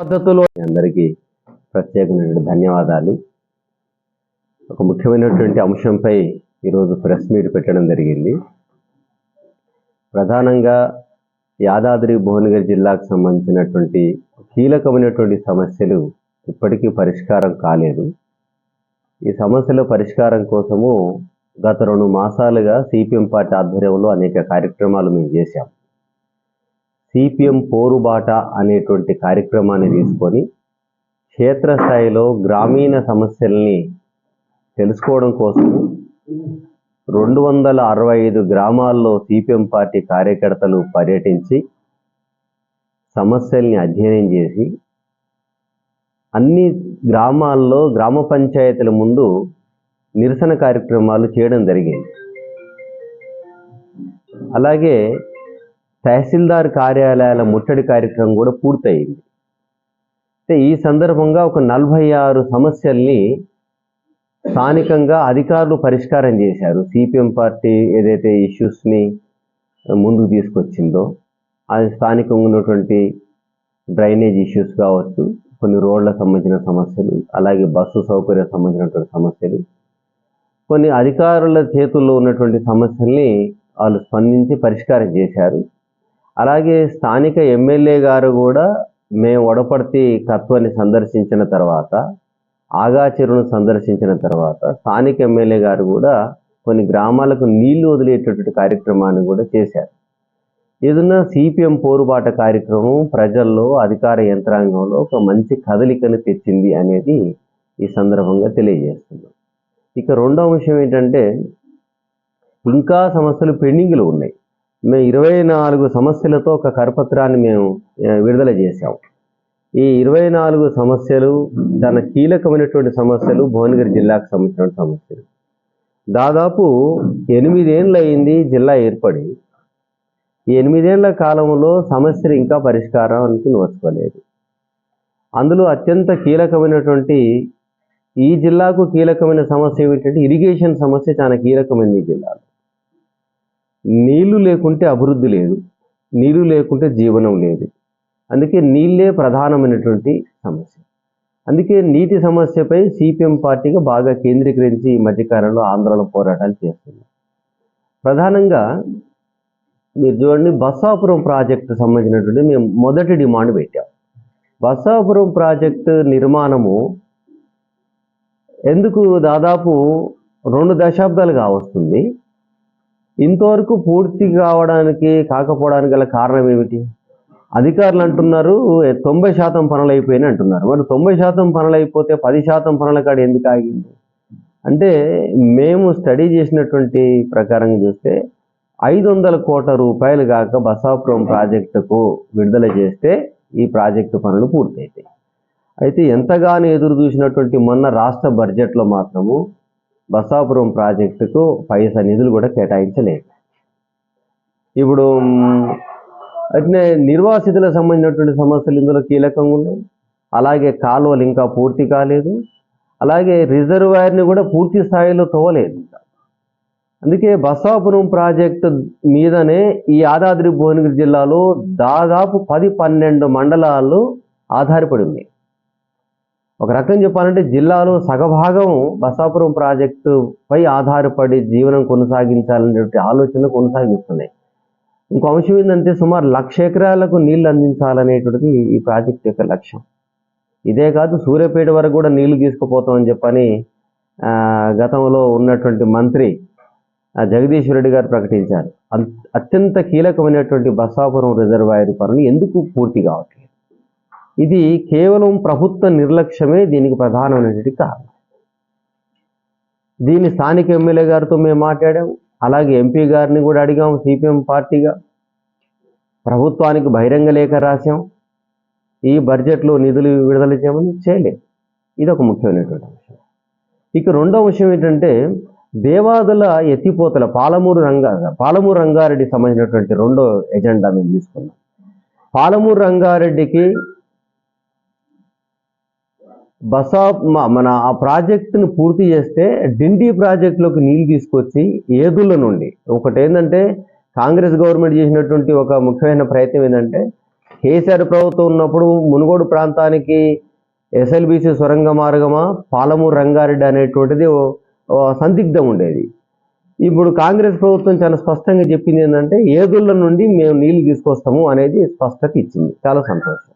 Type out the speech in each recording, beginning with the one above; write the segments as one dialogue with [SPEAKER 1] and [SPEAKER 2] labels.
[SPEAKER 1] పద్ధతిలో అందరికీ ప్రత్యేకమైన ధన్యవాదాలు. ఒక ముఖ్యమైనటువంటి అంశంపై ఈరోజు ప్రెస్ మీట్ పెట్టడం జరిగింది. ప్రధానంగా యాదాద్రి భువనగిరి జిల్లాకు సంబంధించినటువంటి కీలకమైనటువంటి సమస్యలు ఇప్పటికీ పరిష్కారం కాలేదు. ఈ సమస్యల పరిష్కారం కోసము గత రెండు మాసాలుగా సిపిఎం పార్టీ ఆధ్వర్యంలో అనేక కార్యక్రమాలు మేము చేశాం. సిపిఎం పోరుబాట అనేటువంటి కార్యక్రమాన్ని తీసుకొని క్షేత్రస్థాయిలో గ్రామీణ సమస్యల్ని తెలుసుకోవడం కోసము రెండు వందల అరవై ఐదు గ్రామాల్లో సిపిఎం పార్టీ కార్యకర్తలు పర్యటించి సమస్యల్ని అధ్యయనం చేసి అన్ని గ్రామాల్లో గ్రామ పంచాయతీల ముందు నిరసన కార్యక్రమాలు చేయడం జరిగింది. అలాగే తహసీల్దార్ కార్యాలయాల ముట్టడి కార్యక్రమం కూడా పూర్తయింది. అయితే ఈ సందర్భంగా ఒక నలభై ఆరు సమస్యల్ని స్థానికంగా అధికారులు పరిష్కారం చేశారు. సిపిఎం పార్టీ ఏదైతే ఇష్యూస్ని ముందుకు తీసుకొచ్చిందో అది స్థానికంగా ఉన్నటువంటి డ్రైనేజ్ ఇష్యూస్ కావచ్చు కొన్ని రోడ్లకు సంబంధించిన సమస్యలు అలాగే బస్సు సౌకర్యం సంబంధించినటువంటి సమస్యలు కొన్ని అధికారుల చేతుల్లో ఉన్నటువంటి సమస్యల్ని వాళ్ళు స్పందించి పరిష్కారం చేశారు. అలాగే స్థానిక ఎమ్మెల్యే గారు కూడా మేము వడపర్తి తత్వాన్ని సందర్శించిన తర్వాత ఆగాచరును సందర్శించిన తర్వాత స్థానిక ఎమ్మెల్యే గారు కూడా కొన్ని గ్రామాలకు నీళ్ళు వదిలేటటువంటి కార్యక్రమాన్ని కూడా చేశారు. ఏదన్నా సిపిఎం పోరుబాట కార్యక్రమం ప్రజల్లో అధికార యంత్రాంగంలో ఒక మంచి కదలికను తెచ్చింది అనేది ఈ సందర్భంగా తెలియజేస్తున్నాం. ఇక రెండవ విషయం ఏంటంటే ఇంకా సమస్యలు పెండింగ్లు ఉన్నాయి. మేము ఇరవై నాలుగు సమస్యలతో ఒక కరపత్రాన్ని మేము విడుదల చేశాం. ఈ ఇరవై నాలుగు సమస్యలు చాలా కీలకమైనటువంటి సమస్యలు భువనగిరి జిల్లాకు సంబంధించిన సమస్యలు. దాదాపు ఎనిమిదేళ్ళు అయింది జిల్లా ఏర్పడి ఈ ఎనిమిదేళ్ళ కాలంలో సమస్యలు ఇంకా పరిష్కారానికి నోచుకోలేదు. అందులో అత్యంత కీలకమైనటువంటి ఈ జిల్లాకు కీలకమైన సమస్య ఏమిటంటే ఇరిగేషన్ సమస్య చాలా కీలకమైనది ఈ జిల్లాలో. నీళ్ళు లేకుంటే అభివృద్ధి లేదు నీళ్ళు లేకుంటే జీవనం లేదు. అందుకే నీళ్ళే ప్రధానమైనటువంటి సమస్య. అందుకే నీటి సమస్యపై సిపిఎం పార్టీగా బాగా కేంద్రీకరించి ఈ మధ్యకాలంలో ఆందోళన పోరాటాలు చేస్తుంది ప్రధానంగా మీరు చూడండి బస్సాపురం ప్రాజెక్టు సంబంధించినటువంటి మేము మొదటి డిమాండ్ పెట్టాం. బస్సాపురం ప్రాజెక్టు నిర్మాణము ఎందుకు దాదాపు రెండు దశాబ్దాలుగా వస్తుంది? ఇంతవరకు పూర్తి కావడానికి కాకపోవడానికి గల కారణం ఏమిటి? అధికారులు అంటున్నారు తొంభై శాతం పనులు అయిపోయినాయి అంటున్నారు. మరి తొంభై శాతం పనులు అయిపోతే పది శాతం పనుల కాడ ఎందుకు ఆగింది? అంటే మేము స్టడీ చేసినటువంటి ప్రకారంగా చూస్తే ఐదు వందల కోట్ల రూపాయలు కాక బసాపురం ప్రాజెక్టుకు విడుదల చేస్తే ఈ ప్రాజెక్టు పనులు పూర్తయితాయి. అయితే ఎంతగానో ఎదురు చూసినటువంటి మొన్న రాష్ట్ర బడ్జెట్లో మాత్రము బసాపురం ప్రాజెక్టుకు పైసా నిధులు కూడా కేటాయించలేదు. ఇప్పుడు మ్, అట్నే నిర్వాసితులకు సంబంధించినటువంటి సమస్యలు ఇందులో కీలకంగా ఉన్నాయి. అలాగే కాలువలు ఇంకా పూర్తి కాలేదు. అలాగే రిజర్వాయర్ని కూడా పూర్తి స్థాయిలో తోవలేదు. అందుకే బసాపురం ప్రాజెక్టు మీదనే ఈ యాదాద్రి భువనగిరి జిల్లాలో దాదాపు పది పన్నెండు మండలాలు ఆధారపడి ఉన్నాయి. ఒక రకం చెప్పాలంటే జిల్లాలో సగభాగం బసాపురం ప్రాజెక్టు పై ఆధారపడి జీవనం కొనసాగించాలనేటువంటి ఆలోచన కొనసాగిస్తున్నాయి. ఇంకో అంశం ఏంటంటే సుమారు లక్ష ఎకరాలకు నీళ్ళు అందించాలనేటువంటిది ఈ ప్రాజెక్ట్ యొక్క లక్ష్యం. ఇదే కాదు సూర్యాపేట వరకు కూడా నీళ్ళు తీసుకుపోతామని చెప్పని గతంలో ఉన్నటువంటి మంత్రి ఆ, జగదీశ్వర్ రెడ్డి గారు ప్రకటించారు. అత్యంత కీలకమైనటువంటి బసాపురం రిజర్వాయర్ పనులు ఎందుకు పూర్తి కావట్లేదు? ఇది కేవలం ప్రభుత్వ నిర్లక్ష్యమే దీనికి ప్రధానమైనటువంటి కారణం. దీన్ని స్థానిక ఎమ్మెల్యే గారితో మేము మాట్లాడాం అలాగే ఎంపీ గారిని కూడా అడిగాం సిపిఎం పార్టీగా. ప్రభుత్వానికి బహిరంగ లేఖ రాశాం ఈ బడ్జెట్లో నిధులు విడుదల చేయమని చేయలేదు. ఇది ఒక ముఖ్యమైనటువంటి అంశం. ఇక రెండవ విషయం ఏంటంటే దేవాదుల ఎత్తిపోతల పాలమూరు రంగా పాలమూరు రంగారెడ్డి సంబంధించినటువంటి రెండో ఎజెండా మేము తీసుకున్నాం. పాలమూరు రంగారెడ్డికి బసా మ- మన ఆ ప్రాజెక్టును పూర్తి చేస్తే డిండి ప్రాజెక్టులోకి నీళ్ళు తీసుకొచ్చి ఏదుల నుండి. ఒకటి ఏంటంటే కాంగ్రెస్ గవర్నమెంట్ చేసినటువంటి ఒక ముఖ్యమైన ప్రయత్నం ఏంటంటే కేసీఆర్ ప్రభుత్వం ఉన్నప్పుడు మునుగోడు ప్రాంతానికి ఎస్ఎల్బిసి సొరంగ మార్గమా పాలమూరు రంగారెడ్డి అనేటువంటిది సందిగ్ధం ఉండేది. ఇప్పుడు కాంగ్రెస్ ప్రభుత్వం చాలా స్పష్టంగా చెప్పింది ఏంటంటే ఏదుళ్ళ నుండి మేము నీళ్ళు తీసుకొస్తాము అనేది స్పష్టత ఇచ్చింది. చాలా సంతోషం.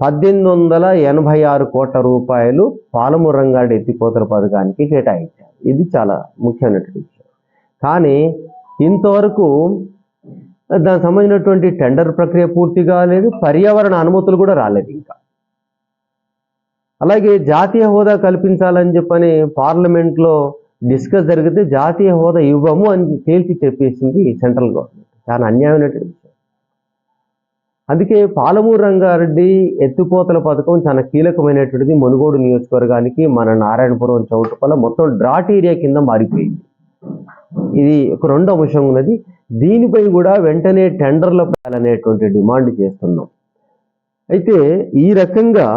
[SPEAKER 1] పద్దెనిమిది వందల ఎనభై ఆరు కోట్ల రూపాయలు పాలమూరు రంగారెడ్డి ఎత్తిపోతల పథకానికి కేటాయించారు. ఇది చాలా ముఖ్యమైనటువంటి విషయం. కానీ ఇంతవరకు దానికి సంబంధించినటువంటి టెండర్ ప్రక్రియ పూర్తి కాలేదు పర్యావరణ అనుమతులు కూడా రాలేదు ఇంకా. అలాగే జాతీయ హోదా కల్పించాలని చెప్పని పార్లమెంట్లో డిస్కస్ జరిగితే జాతీయ హోదా ఇవ్వము అని తేల్చి చెప్పేసింది సెంట్రల్ గవర్నమెంట్. చాలా అన్యాయమైనటువంటి అందుకే పాలమూరు రంగారెడ్డి ఎత్తిపోతల పథకం చాలా కీలకమైనటువంటిది. మునుగోడు నియోజకవర్గానికి మన నారాయణపురం చౌటుపల్ల మొత్తం డ్రాట్ ఏరియా కింద మారిపోయింది. ఇది ఒక రెండో అంశం ఉన్నది. దీనిపై కూడా వెంటనే టెండర్ల అనేటువంటి డిమాండ్ చేస్తున్నాం. అయితే ఈ రకంగా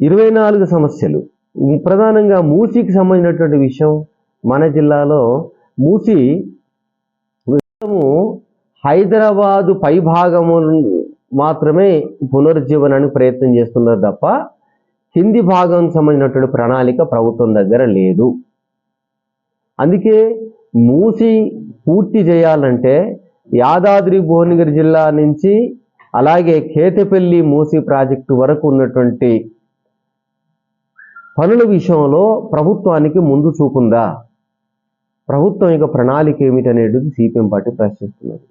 [SPEAKER 1] ఇరవై నాలుగు సమస్యలు. ప్రధానంగా మూసీకి సంబంధించినటువంటి విషయం మన జిల్లాలో. మూసి హైదరాబాదు పైభాగము మాత్రమే పునరుజ్జీవనానికి ప్రయత్నం చేస్తున్నారు తప్ప కింది భాగం సంబంధించినటువంటి ప్రణాళిక ప్రభుత్వం దగ్గర లేదు. అందుకే మూసి పూర్తి చేయాలంటే యాదాద్రి భువనగిరి జిల్లా నుంచి అలాగే కేతపల్లి మూసి ప్రాజెక్టు వరకు ఉన్నటువంటి పనుల విషయంలో ప్రభుత్వానికి ముందు చూపుందా? ప్రభుత్వం యొక్క ప్రణాళిక ఏమిటనేది సిపిఎం పార్టీ ప్రశ్నిస్తున్నది.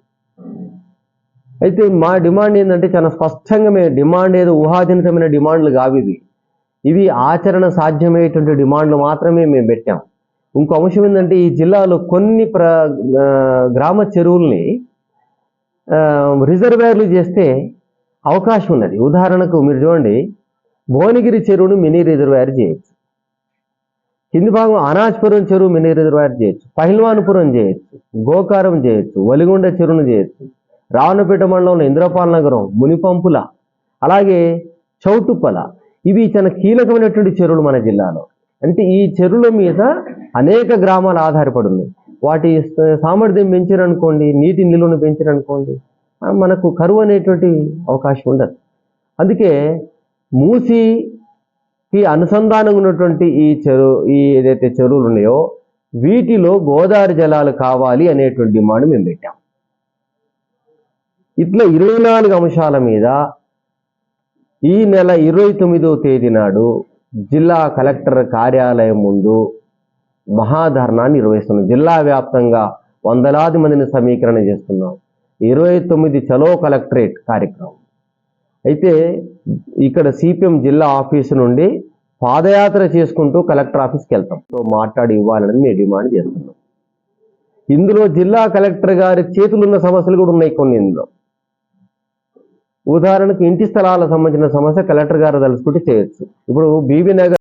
[SPEAKER 1] అయితే మా డిమాండ్ ఏంటంటే చాలా స్పష్టంగా మేము డిమాండ్ ఏదో ఊహాజనితమైన డిమాండ్లు కావు ఇవి. ఇవి ఆచరణ సాధ్యమయ్యేటువంటి డిమాండ్లు మాత్రమే మేము పెట్టాం. ఇంకో అంశం ఏంటంటే ఈ జిల్లాలో కొన్ని ప్ర గ్రామ చెరువుల్ని రిజర్వేర్లు రిజర్వాయర్లు చేస్తే అవకాశం ఉన్నది. ఉదాహరణకు మీరు చూడండి భువనగిరి చెరువును మినీ రిజర్వేర్ చేయొచ్చు. కింది భాగం అనాజ్పురం చెరువు మినీ రిజర్వాయర్ చేయొచ్చు. పహిల్వాన్పురం చేయొచ్చు. గోకారం చేయొచ్చు. వలిగొండ చెరువును చేయొచ్చు. రావణపేట మండలంలో ఇంద్రపాల్ నగరం మునిపంపుల అలాగే చౌటుప్పల. ఇవి చాలా కీలకమైనటువంటి చెరువులు మన జిల్లాలో. అంటే ఈ చెరువుల మీద అనేక గ్రామాలు ఆధారపడి వాటి సామర్థ్యం పెంచారనుకోండి నీటి నిల్వను పెంచారనుకోండి మనకు కరువు అనేటువంటి అవకాశం ఉండదు. అందుకే మూసి ఈ అనుసంధానం ఉన్నటువంటి ఈ చెరువు ఈ ఏదైతే చెరువులు ఉన్నాయో వీటిలో గోదావరి జలాలు కావాలి అనేటువంటి డిమాండ్ మేము పెట్టాం. ఇట్లా ఇరవై నాలుగు అంశాల మీద ఈ నెల ఇరవై తొమ్మిదవ తేదీ నాడు జిల్లా కలెక్టర్ కార్యాలయం ముందు మహాధర్నాన్ని నిర్వహిస్తున్నాం. జిల్లా వ్యాప్తంగా వందలాది మందిని సమీకరణ చేస్తున్నాం. ఇరవై తొమ్మిది చలో కలెక్టరేట్ కార్యక్రమం. అయితే ఇక్కడ సిపిఎం జిల్లా ఆఫీసు నుండి పాదయాత్ర చేసుకుంటూ కలెక్టర్ ఆఫీస్కి వెళ్తాం. సో మాట్లాడి ఇవ్వాలని మేము డిమాండ్ చేస్తున్నాం. ఇందులో జిల్లా కలెక్టర్ గారి చేతులున్న సమస్యలు కూడా ఉన్నాయి కొన్ని ఇందులో. ఉదాహరణకు ఇంటి స్థలాలకు సంబంధించిన సమస్య కలెక్టర్ గారు తలుచుకుంటే చేయొచ్చు. ఇప్పుడు బీబీ నగర్